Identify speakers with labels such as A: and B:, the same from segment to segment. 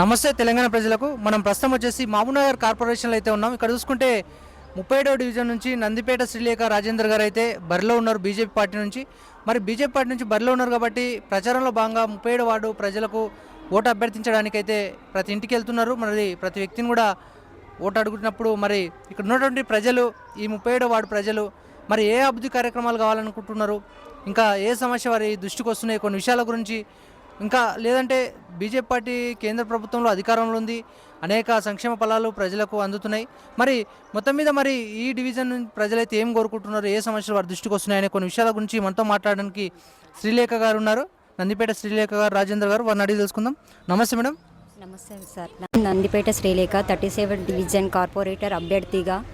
A: నమస్తే తెలంగాణ ప్రజలకు. మనం ప్రస్తుతం వచ్చేసి మహబూబ్నగర్ కార్పొరేషన్లో అయితే ఉన్నాం. ఇక్కడ చూసుకుంటే ముప్పై ఏడవ డివిజన్ నుంచి నందిపేట శ్రీలేఖ రాజేందర్ గారు అయితే బరిలో ఉన్నారు బీజేపీ పార్టీ నుంచి. మరి బీజేపీ పార్టీ నుంచి బరిలో ఉన్నారు కాబట్టి ప్రచారంలో భాగంగా ముప్పై ఏడు వార్డు ప్రజలకు ఓటు అభ్యర్థించడానికైతే ప్రతి ఇంటికి వెళ్తున్నారు. మరి ప్రతి వ్యక్తిని కూడా ఓటు అడుగుతున్నప్పుడు మరి ఇక్కడ ఉన్నటువంటి ప్రజలు ఈ ముప్పై ఏడో వార్డు ప్రజలు మరి ఏ అభివృద్ధి కార్యక్రమాలు కావాలనుకుంటున్నారు? ఇంకా ఏ సమస్య వారి దృష్టికి వస్తున్నాయి? కొన్ని విషయాల గురించి ఇంకా లేదంటే బీజేపీ పార్టీ కేంద్ర ప్రభుత్వంలో అధికారంలో ఉంది. అనేక సంక్షేమ ఫలాలు ప్రజలకు అందుతున్నాయి. మరి మొత్తం మీద మరి ఈ డివిజన్ ప్రజలైతే ఏం కోరుకుంటున్నారు? ఏ సమస్యలు వారి దృష్టికి వస్తున్నాయనే కొన్ని విషయాల గురించి మనతో మాట్లాడడానికి శ్రీలేఖ గారు ఉన్నారు. నందిపేట శ్రీలేఖ గారు రాజేంద్ర గారు వారిని అడిగి తెలుసుకుందాం. నమస్తే మేడం.
B: నమస్తే sir. Nandipeta Srilekha thirty seven division corporator అభ్యర్థిగా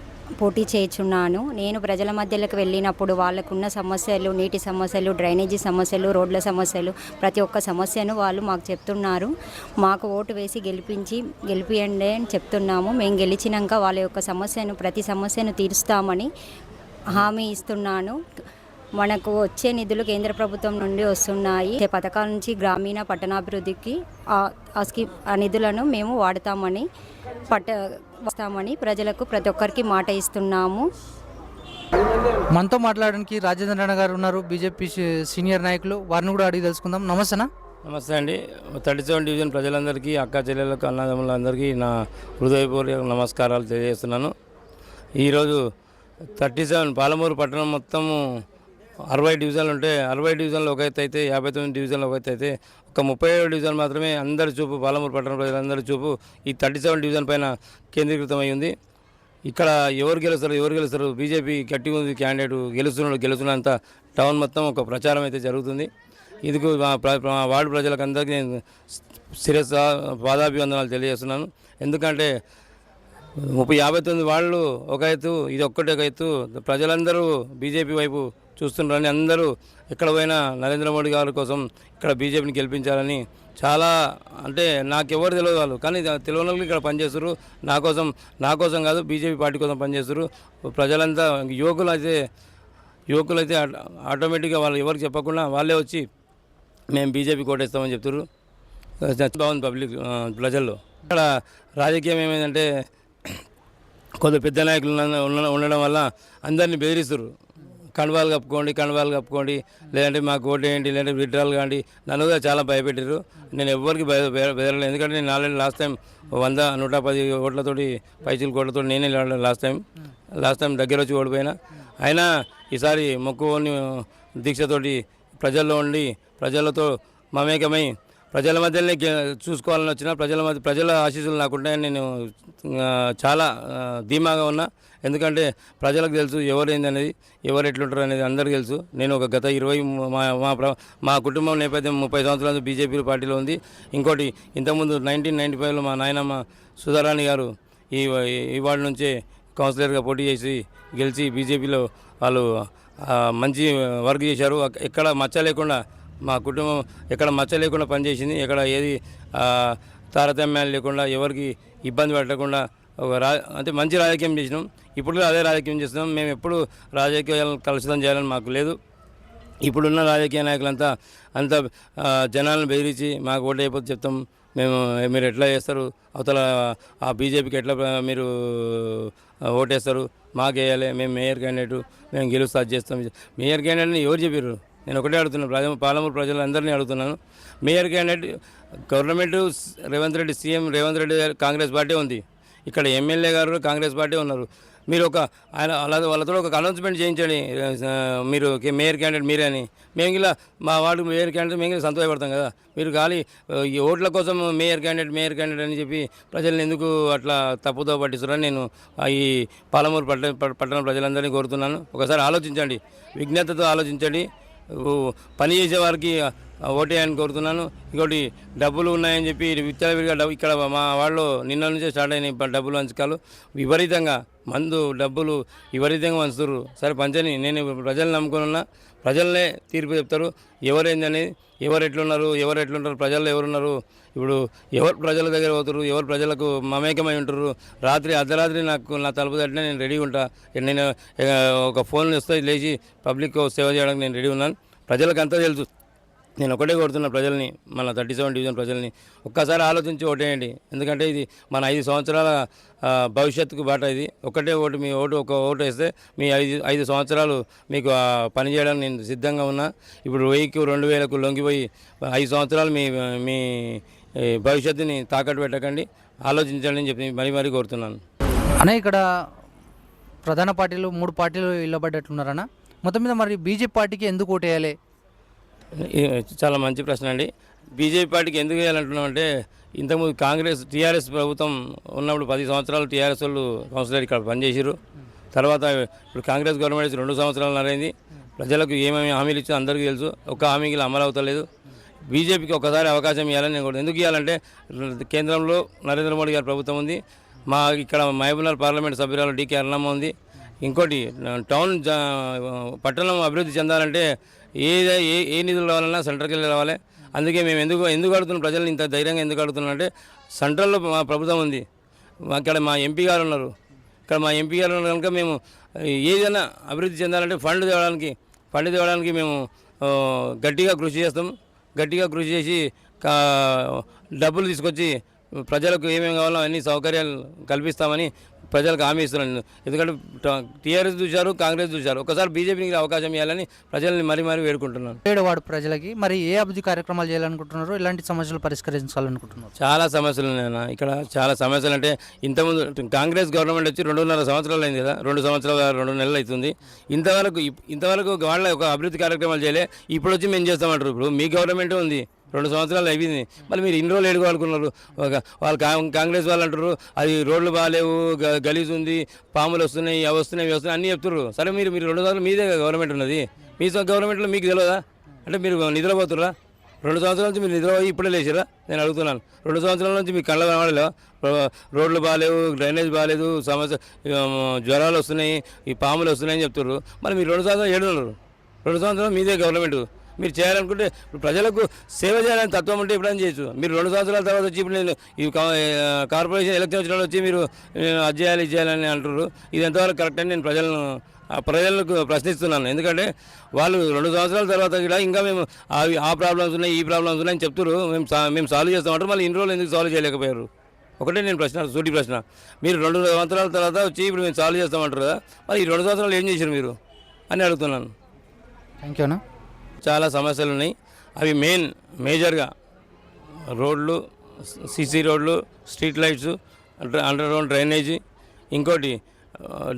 B: పోటీ చేయుచున్నాను. నేను ప్రజల మధ్యలోకి వెళ్ళినప్పుడు వాళ్ళకున్న సమస్యలు నీటి సమస్యలు డ్రైనేజీ సమస్యలు రోడ్ల సమస్యలు ప్రతి ఒక్క సమస్యను వాళ్ళు మాకు చెప్తున్నారు. మాకు ఓటు వేసి గెలిపించి గెలిపియండి అని చెప్తున్నాము. మేము గెలిచినాక వాళ్ళ యొక్క సమస్యను ప్రతి సమస్యను తీరుస్తామని హామీ ఇస్తున్నాను. మనకు వచ్చే నిధులు కేంద్ర ప్రభుత్వం నుండి వస్తున్నాయి. ఈ పథకాల నుంచి గ్రామీణ పట్టణాభివృద్ధికి ఆ- ఆ స్కీమ్ ఆ నిధులను మేము వాడతామని పట్ట వస్తామని ప్రజలకు ప్రతి ఒక్కరికి మాట ఇస్తున్నాము.
A: మనతో మాట్లాడడానికి రాజేంద్ర గారు ఉన్నారు. బీజేపీ సీనియర్ నాయకులు. వారిని కూడా అడిగి తెలుసుకుందాం. నమస్తేనా
C: నమస్తే అండి. థర్టీ సెవెన్ డివిజన్ ప్రజలందరికీ అక్క చెల్లెలకు అన్నదమ్ములందరికీ నా హృదయపూర్వక నమస్కారాలు తెలియజేస్తున్నాను. ఈరోజు థర్టీ సెవెన్ పాలమూరు పట్టణం మొత్తము అరవై డివిజన్లు ఉంటే అరవై డివిజన్లు ఒక ఎత్తు అయితే యాభై తొమ్మిది డివిజన్లు ఒక ఎత్తు అయితే ఒక ముప్పై ఏడు డివిజన్ మాత్రమే అందరి చూపు పాలమూరు పట్టణ ప్రజలందరి చూపు ఈ థర్టీ సెవెన్ డివిజన్ పైన కేంద్రీకృతమై ఉంది. ఇక్కడ ఎవరు గెలుస్తారు ఎవరు గెలుస్తారు? బీజేపీ గట్టిగా ఉంది క్యాండిడేట్ గెలుస్తున్నాడు గెలుస్తున్నంత టౌన్ మొత్తం ఒక ప్రచారం అయితే జరుగుతుంది. ఇందుకు మా మా వార్డు ప్రజలకు అందరికీ నేను శిరస్ పాదాభివందనాలు తెలియజేస్తున్నాను. ఎందుకంటే ముప్పై యాభై తొమ్మిది వాళ్ళు ఒక ఎత్తు ఇది ఒక్కటి ఒక ఎత్తు ప్రజలందరూ బీజేపీ వైపు చూస్తున్నారని అందరూ ఎక్కడ పోయినా నరేంద్ర మోడీ గారి కోసం ఇక్కడ బీజేపీని గెలిపించాలని చాలా అంటే నాకెవరు తెలియదు వాళ్ళు. కానీ తెలియని వాళ్ళు ఇక్కడ పనిచేస్తారు నా కోసం నా కోసం కాదు బీజేపీ పార్టీ కోసం పనిచేస్తారు ప్రజలంతా యువకులు అయితే యువకులు అయితే ఆటోమేటిక్గా వాళ్ళు ఎవరికి చెప్పకుండా వాళ్ళే వచ్చి మేము బీజేపీ కోటేస్తామని చెప్తారు బాగుంది పబ్లిక్ ప్రజల్లో. ఇక్కడ రాజకీయం ఏమైందంటే కొంత పెద్ద నాయకులు ఉండడం వల్ల అందరినీ బెదిరిస్తారు కండువాలు కప్పుకోండి కండువాలు కప్పుకోండి. లేదంటే మాకు ఓటు వేయండి లేదంటే విడ్రాలు కాండి. నన్ను కూడా చాలా భయపెట్టారు నేను ఎవరికి భయ బెదరలేదు. ఎందుకంటే నేను ఆల్రెడీ లాస్ట్ టైం వంద నూట పది ఓట్లతోటి పైచీల కోట్లతో నేనే లాస్ట్ టైం లాస్ట్ టైం దగ్గర వచ్చి ఓడిపోయినా. అయినా ఈసారి మొక్కువని దీక్షతోటి ప్రజల్లో ఉండి ప్రజలతో మమేకమై ప్రజల మధ్యనే గె- చూసుకోవాలని వచ్చిన ప్రజల మధ్య ప్రజల ఆశీస్సులు నాకుంటాయని నేను చాలా ధీమాగా ఉన్నా. ఎందుకంటే ప్రజలకు తెలుసు ఎవరైంది అనేది ఎవరు ఎట్లుంటారు అనేది అందరికీ తెలుసు. నేను ఒక గత ఇరవై మా మా ప్ర- మా కుటుంబం నేపథ్యం ముప్పై సంవత్సరాలు బీజేపీ పార్టీలో ఉంది. ఇంకోటి ఇంతకుముందు నైన్టీన్ నైంటీ ఫైవ్లో మా నాయనమ్మ సుధారాణి గారు ఈ ఈ నుంచే కౌన్సిలర్గా పోటీ చేసి గెలిచి బీజేపీలో వాళ్ళు మంచి వర్క్ చేశారు. ఎక్కడ మచ్చ లేకుండా మా కుటుంబం ఎక్కడ మచ్చ లేకుండా పనిచేసింది ఎక్కడ ఏది తారతమ్యాలు లేకుండా ఎవరికి ఇబ్బంది పెట్టకుండా ఒక రా అంటే మంచి రాజకీయం చేసినాం. ఇప్పుడు అదే రాజకీయం చేస్తున్నాం. మేము ఎప్పుడు రాజకీయాలను కలుషితం చేయాలని మాకు లేదు. ఇప్పుడున్న రాజకీయ నాయకులంతా అంతా జనాలను బెదిరించి మాకు ఓటు అయిపోతే చెప్తాం. మేము మీరు ఎట్లా చేస్తారు? అవతల ఆ బీజేపీకి ఎట్లా మీరు ఓటేస్తారు మాకు వేయాలి. మేము మేయర్ క్యాండిడేట్ మేము గెలుస్తా చేస్తాం. మేయర్ క్యాండిడేట్ని ఎవరు చెప్పారు నేను ఒకటే అడుగుతున్నాను ప్రజ పాలమూరు ప్రజలందరినీ అడుగుతున్నాను. Mayor candidate government Revanth Reddy CM Revanth Reddy Congress party ఉంది. ఇక్కడ ఎమ్మెల్యే గారు కాంగ్రెస్ పార్టీ ఉన్నారు. మీరు ఒక ఆయన అలా వాళ్ళతో ఒక అనౌన్స్మెంట్ చేయించండి. మీరు మేయర్ క్యాండిడేట్ మీరే అని. మేము ఇలా మా వార్డు మేయర్ క్యాండిడేట్ మేము ఇలా సంతోషపడతాం కదా. మీరు ఖాళీ ఈ ఓట్ల కోసం మేయర్ క్యాండిడేట్ మేయర్ క్యాండిడేట్ అని చెప్పి ప్రజల్ని ఎందుకు అట్లా తప్పుతో పట్టిస్తున్నారని నేను ఈ పాలమూరు పట్టణ పట్టణ ప్రజలందరినీ కోరుతున్నాను. ఒకసారి ఆలోచించండి. విజ్ఞతతో ఆలోచించండి. పని చేసే ఓటీ అని కోరుతున్నాను. ఇంకోటి డబ్బులు ఉన్నాయని చెప్పి విచ్చలవిడిగా డబ్బు ఇక్కడ మా వాళ్ళు నిన్న నుంచే స్టార్ట్ అయిన డబ్బులు పంచకాలు విపరీతంగా మందు డబ్బులు విపరీతంగా పంచుతారు సరే పంచని నేను ప్రజల్ని నమ్ముకుని ఉన్నా. ప్రజలనే తీర్పు చెప్తారు. ఎవరేందని ఎవరు ఎట్లున్నారు ఎవరు ఎట్లుంటారు ప్రజల్లో ఎవరున్నారు? ఇప్పుడు ఎవరు ప్రజల దగ్గర పోతారు ఎవరు ప్రజలకు మమేకమై ఉంటారు రాత్రి అర్ధరాత్రి నాకు నా తలుపు తట్టిన నేను రెడీ ఉంటా. నేను ఒక ఫోన్ వస్తే లేచి పబ్లిక్ సేవ చేయడానికి నేను రెడీ ఉన్నాను. ప్రజలకు అంతా తెలుసు. నేను ఒకటే కోరుతున్న ప్రజల్ని మన థర్టీ సెవెన్ డివిజన్ ప్రజల్ని ఒక్కసారి ఆలోచించి ఓటేయండి. ఎందుకంటే ఇది మన ఐదు సంవత్సరాల భవిష్యత్తుకు బాట ఇది. ఒకటే ఓటు మీ ఓటు ఒక ఓటు వేస్తే మీ ఐదు ఐదు సంవత్సరాలు మీకు పనిచేయడానికి నేను సిద్ధంగా ఉన్నా. ఇప్పుడు వెయ్యికి రెండు వేలకు లొంగిపోయి ఐదు సంవత్సరాలు మీ మీ భవిష్యత్తుని తాకట్టు పెట్టకండి. ఆలోచించండి అని చెప్పి మరీ మరీ కోరుతున్నాను.
A: అన్న ఇక్కడ ప్రధాన పార్టీలు మూడు పార్టీలు ఇళ్ళబడ్డట్లున్నారన్న మొత్తం మీద మరి బీజేపీ పార్టీకి ఎందుకు ఓటేయాలి?
C: చాలా మంచి ప్రశ్న అండి. బీజేపీ పార్టీకి ఎందుకు వేయాలంటున్నామంటే ఇంతకుముందు కాంగ్రెస్ టీఆర్ఎస్ ప్రభుత్వం ఉన్నప్పుడు పది సంవత్సరాలు టీఆర్ఎస్ వాళ్ళు కౌన్సిలర్ ఇక్కడ పనిచేసారు తర్వాత ఇప్పుడు కాంగ్రెస్ గవర్నమెంట్ వచ్చి రెండు సంవత్సరాలు నరైంది. ప్రజలకు ఏమేమి హామీలు ఇచ్చిందో అందరికీ తెలుసు. ఒక్క హామీకి అమలు అవుతలేదు. బీజేపీకి ఒకసారి అవకాశం ఇవ్వాలని నేను ఎందుకు ఇవ్వాలంటే కేంద్రంలో నరేంద్ర మోడీ గారి ప్రభుత్వం ఉంది. మా ఇక్కడ మహబూబ్నగర్ పార్లమెంట్ సభ్యురాలు డీకే అరుణమ్మ ఉంది. ఇంకోటి టౌన్ జా- పట్టణం అభివృద్ధి చెందాలంటే ఏ ఏ ఏ నిధులు రావాలన్నా సెంట్రల్కి వెళ్ళి రావాలి. అందుకే మేము ఎందుకు ఎందుకు అడుగుతున్నాం? ప్రజల్ని ఇంత ధైర్యంగా ఎందుకు అడుగుతున్నాం అంటే సెంట్రల్లో మా ప్రభుత్వం ఉంది. అక్కడ మా ఎంపీ గారు ఉన్నారు. ఇక్కడ మా ఎంపీ గారు ఉన్నారు కనుక మేము ఏదైనా అభివృద్ధి చెందాలంటే ఫండ్ తేవడానికి ఫండ్ తేవడానికి మేము గట్టిగా కృషి చేస్తాం. గట్టిగా కృషి చేసి కా- డబ్బులు తీసుకొచ్చి ప్రజలకు ఏమేమి కావాలో అన్ని సౌకర్యాలు కల్పిస్తామని ప్రజలకు హామీ ఇస్తున్నాను ఎందుకంటే టీఆర్ఎస్ చూశారు కాంగ్రెస్ చూశారు. ఒకసారి బీజేపీకి అవకాశం ఇవ్వాలని ప్రజల్ని మరీ మరీ వేడుకుంటున్నాను.
A: ఏడు వార్డు ప్రజలకి మరి ఏ అభివృద్ధి కార్యక్రమాలు చేయాలనుకుంటున్నారు ఎలాంటి సమస్యలు పరిష్కరించాలనుకుంటున్నారు?
C: చాలా సమస్యలు ఉన్నాయన్న ఇక్కడ చాలా సమస్యలు అంటే ఇంతకుముందు కాంగ్రెస్ గవర్నమెంట్ వచ్చి రెండున్నర సంవత్సరాలు అయింది కదా. రెండు సంవత్సరాలు రెండు నెలలు అవుతుంది. ఇంతవరకు ఇంతవరకు వాళ్ళ ఒక అభివృద్ధి కార్యక్రమాలు చేయలే. ఇప్పుడు వచ్చి మేము చేస్తామంటారు. ఇప్పుడు మీ గవర్నమెంట్ ఉంది. రెండు సంవత్సరాలు అయిపోయింది. మళ్ళీ మీరు ఇన్ని రోజులు ఎడుకోవాలనుకున్నారు ఒక వాళ్ళు కా- కాంగ్రెస్ వాళ్ళు అంటారు అది రోడ్లు బాగాలేవు గ- గలీజ్ ఉంది పాములు వస్తున్నాయి అవి వస్తున్నాయి వస్తున్నాయి అన్నీ చెప్తున్నారు. సరే మీరు మీరు రెండు సంవత్సరాలు మీదే గవర్నమెంట్ ఉన్నది. మీ గవర్నమెంట్లో మీకు తెలియదా అంటే మీరు నిద్రపోతుర్రా రెండు సంవత్సరాల నుంచి మీరు నిద్రపోయి ఇప్పుడే లేచారా నేను అడుగుతున్నాను. రెండు సంవత్సరాల నుంచి మీ కళ్ళ కనబడలేవు? రోడ్లు బాగాలేవు డ్రైనేజ్ బాగాలేదు సమస్య జ్వరాలు వస్తున్నాయి ఈ పాములు వస్తున్నాయని చెప్తున్నారు. మరి మీరు రెండు సంవత్సరాలు ఏడున్నారు. రెండు సంవత్సరాలు మీదే గవర్నమెంట్. మీరు చేయాలనుకుంటే ఇప్పుడు ప్రజలకు సేవ చేయాలని తత్వం ఉంటే ఎప్పుడైనా చేయొచ్చు. మీరు రెండు సంవత్సరాల తర్వాత వచ్చి ఇప్పుడు నేను ఈ కార్పొరేషన్ ఎలక్షన్ వచ్చిన వచ్చి మీరు అధ్యయాలు అది చేయాలి ఇది చేయాలని అంటారు ఇది ఎంతవరకు కరెక్ట్ అని నేను ప్రజలను ప్రజలకు ప్రశ్నిస్తున్నాను. ఎందుకంటే వాళ్ళు రెండు సంవత్సరాల తర్వాత కూడా ఇంకా మేము అవి ఆ ప్రాబ్లమ్స్ ఉన్నాయి ఈ ప్రాబ్లమ్స్ ఉన్నాయని చెప్తారు మేము మేము సాల్వ్ చేస్తామంటారు మళ్ళీ ఇన్ని రోజులు ఎందుకు సాల్వ్ చేయలేకపోయారు? ఒకటే నేను ప్రశ్న సూటి ప్రశ్న. మీరు రెండు సంవత్సరాల తర్వాత వచ్చి ఇప్పుడు మేము సాల్వ్ చేస్తామంటారు కదా. మరి ఈ రెండు సంవత్సరాలు ఏం చేశారు మీరు? అని అడుగుతున్నాను.
A: థ్యాంక్ యూ అన్న.
C: చాలా సమస్యలు ఉన్నాయి. అవి మెయిన్ మేజర్గా రోడ్లు సీసీ రోడ్లు street lights underground drainage. ఇంకోటి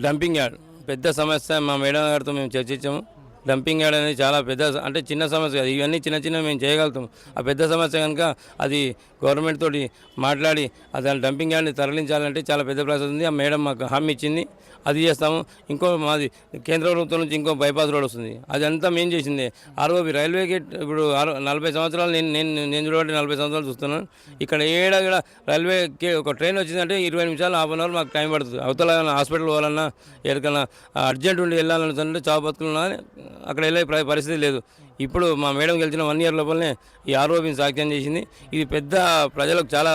C: డంపింగ్ యార్డ్. పెద్ద సమస్య మా మేడం గారితో మేము చర్చించాము. డంపింగ్ యార్డ్ అనేది చాలా పెద్ద అంటే చిన్న సమస్య కాదు. ఇవన్నీ చిన్న చిన్న మేము చేయగలుగుతాం. ఆ పెద్ద సమస్య కనుక అది గవర్నమెంట్ తోటి మాట్లాడి దాని డంపింగ్ యార్డ్ని తరలించాలంటే చాలా పెద్ద ప్రాసెస్ ఉంది. ఆ మేడం మాకు హామీ ఇచ్చింది. అది చేస్తాము. ఇంకో మాది కేంద్ర ప్రభుత్వం నుంచి ఇంకో బైపాస్ రోడ్ వస్తుంది. అది అంతా మేము చేసింది. ఆర్ఓబి రైల్వే గేట్ ఇప్పుడు నలభై సంవత్సరాలు నేను నేను నేను చూడబట్టి నలభై సంవత్సరాలు చూస్తున్నాను. ఇక్కడ ఏడ కూడా రైల్వే గే- ఒక ట్రైన్ వచ్చిందంటే ఇరవై నిమిషాలు హాఫ్ అన్ అవర్ మాకు టైం పడుతుంది. అవతల హాస్పిటల్ పోవాలన్నా ఎక్కడికన్నా అర్జెంట్ ఉండి వెళ్ళాలనుకుంటే చావు బతుకులు అక్కడ వెళ్ళే ప్ర- పరిస్థితి లేదు. ఇప్పుడు మా మేడం గెలిచిన వన్ ఇయర్ లోపలనే ఈ ఆర్ఓబిని సాక్ష్యం చేసింది. ఇది పెద్ద ప్రజలకు చాలా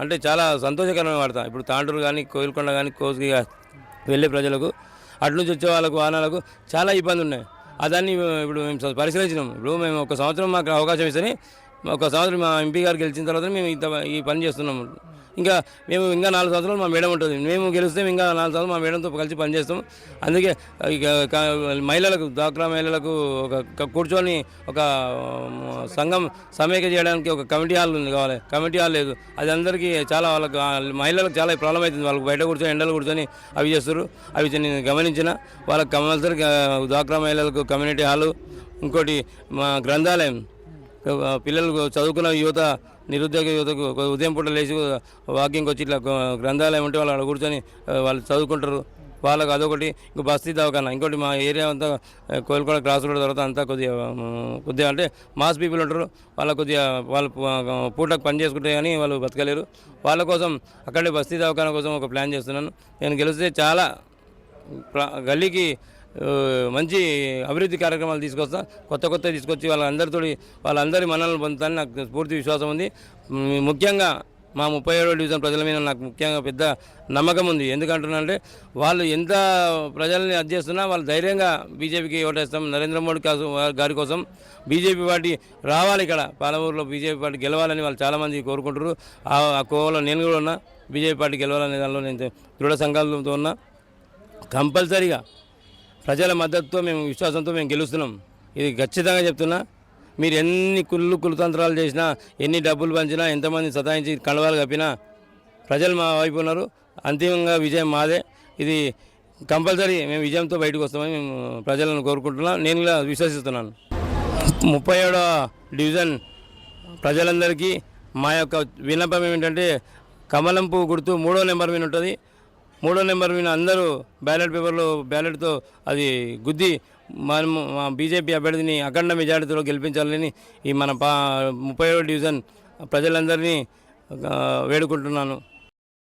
C: అంటే చాలా సంతోషకరమైన వార్త. ఇప్పుడు తాండూరు కానీ కోయిల్కొండ కానీ కోసుకి వెళ్ళే ప్రజలకు అటు నుంచి వచ్చే వాళ్ళకు వాహనాలకు చాలా ఇబ్బంది ఉన్నాయి. అదాన్ని ఇప్పుడు మేము పరిశీలించినాం. ఇప్పుడు మేము ఒక సంవత్సరం మాకు అవకాశం ఇస్తేనే ఒక సంవత్సరం మా ఎంపీ గారు గెలిచిన తర్వాత మేము ఇంత ఈ పని చేస్తున్నాము. ఇంకా మేము ఇంకా నాలుగు సంవత్సరాలు మా మేడం ఉంటుంది. మేము గెలిస్తే ఇంకా నాలుగు సంవత్సరాలు మా మేడంతో కలిసి పనిచేస్తాం. అందుకే ఇక మహిళలకు డ్వాక్రా మహిళలకు ఒక కూర్చొని ఒక సంఘం సమైక్య చేయడానికి ఒక కమిటీ హాల్ ఉంది కావాలి. కమిటీ హాల్ లేదు. అది అందరికీ చాలా వాళ్ళకు మహిళలకు చాలా ప్రాబ్లం అవుతుంది. వాళ్ళకి బయట కూర్చొని ఎండలు కూర్చొని అవి చేస్తారు అవి నేను గమనించిన. వాళ్ళకి కంపల్సరీ డ్వాక్రా మహిళలకు కమ్యూనిటీ హాలు ఇంకోటి మా గ్రంథాలయం. పిల్లలు చదువుకున్న యువత నిరుద్యోగ యువతకు ఉదయం పూట లేచి వాకింగ్ వచ్చి ఇట్లా గ్రంథాలయం ఉంటే వాళ్ళు అక్కడ కూర్చొని వాళ్ళు చదువుకుంటారు. వాళ్ళకు అదొకటి ఇంకో బస్తీ దవాఖానా. ఇంకోటి మా ఏరియా అంతా ఆ, క్రాస్ రోడ్ తర్వాత అంతా కొద్దిగా కొద్దిగా అంటే మాస్ పీపుల్ ఉంటారు. వాళ్ళ కొద్దిగా వాళ్ళు పూటకు పని చేసుకుంటే కానీ వాళ్ళు బతకలేరు. వాళ్ళ కోసం అక్కడే బస్తీ దవాఖాన కోసం ఒక ప్లాన్ చేస్తున్నాను. నేను గెలిస్తే చాలా గల్లీకి మంచి అభివృద్ధి కార్యక్రమాలు తీసుకొస్తా కొత్త కొత్త తీసుకొచ్చి వాళ్ళందరితో వాళ్ళందరి మనల్ని పొందుతానని నాకు పూర్తి విశ్వాసం ఉంది. ముఖ్యంగా మా ముప్పై ఏడో డివిజన్ ప్రజల మీద నాకు ముఖ్యంగా పెద్ద నమ్మకం ఉంది. ఎందుకంటున్నానంటే వాళ్ళు ఎంత ప్రజల్ని అధ్యస్తున్నా చేస్తున్నా వాళ్ళు ధైర్యంగా బీజేపీకి ఓటేస్తాం. నరేంద్ర మోడీ కోసం గారి కోసం బీజేపీ పార్టీ రావాలి ఇక్కడ. పాలమూరులో బీజేపీ పార్టీ గెలవాలని వాళ్ళు చాలామంది కోరుకుంటారు ఆ ఆ కోవలో నేను కూడా ఉన్నా. బీజేపీ పార్టీ గెలవాలనే దానిలో నేను దృఢ సంకల్పంతో ఉన్నా. కంపల్సరీగా ప్రజల మద్దతుతో మేము విశ్వాసంతో మేము గెలుస్తున్నాం. ఇది ఖచ్చితంగా చెప్తున్నా. మీరు ఎన్ని కుళ్ళు కులతంత్రాలు చేసినా ఎన్ని డబ్బులు పంచినా ఎంతమంది సతాయించి కండవాలు కప్పినా ప్రజలు మా వైపు ఉన్నారు. అంతిమంగా విజయం మాదే. ఇది కంపల్సరీ మేము విజయంతో బయటకు వస్తామని మేము ప్రజలను కోరుకుంటున్నాం. నేను కూడా విశ్వసిస్తున్నాను. ముప్పై ఏడవ డివిజన్ ప్రజలందరికీ మా యొక్క విన్నపం ఏమిటంటే కమలం పువ్వు గుర్తు మూడో నెంబర్ మీద ఉంటుంది. మూడో నెంబర్ మీద అందరూ బ్యాలెట్ పేపర్లో బ్యాలెట్తో అది గుద్ది మనము మా బీజేపీ అభ్యర్థిని అఖండ మెజారిటీతో గెలిపించాలని ఈ మన పా ముప్పై డివిజన్ ప్రజలందరినీ వేడుకుంటున్నాను.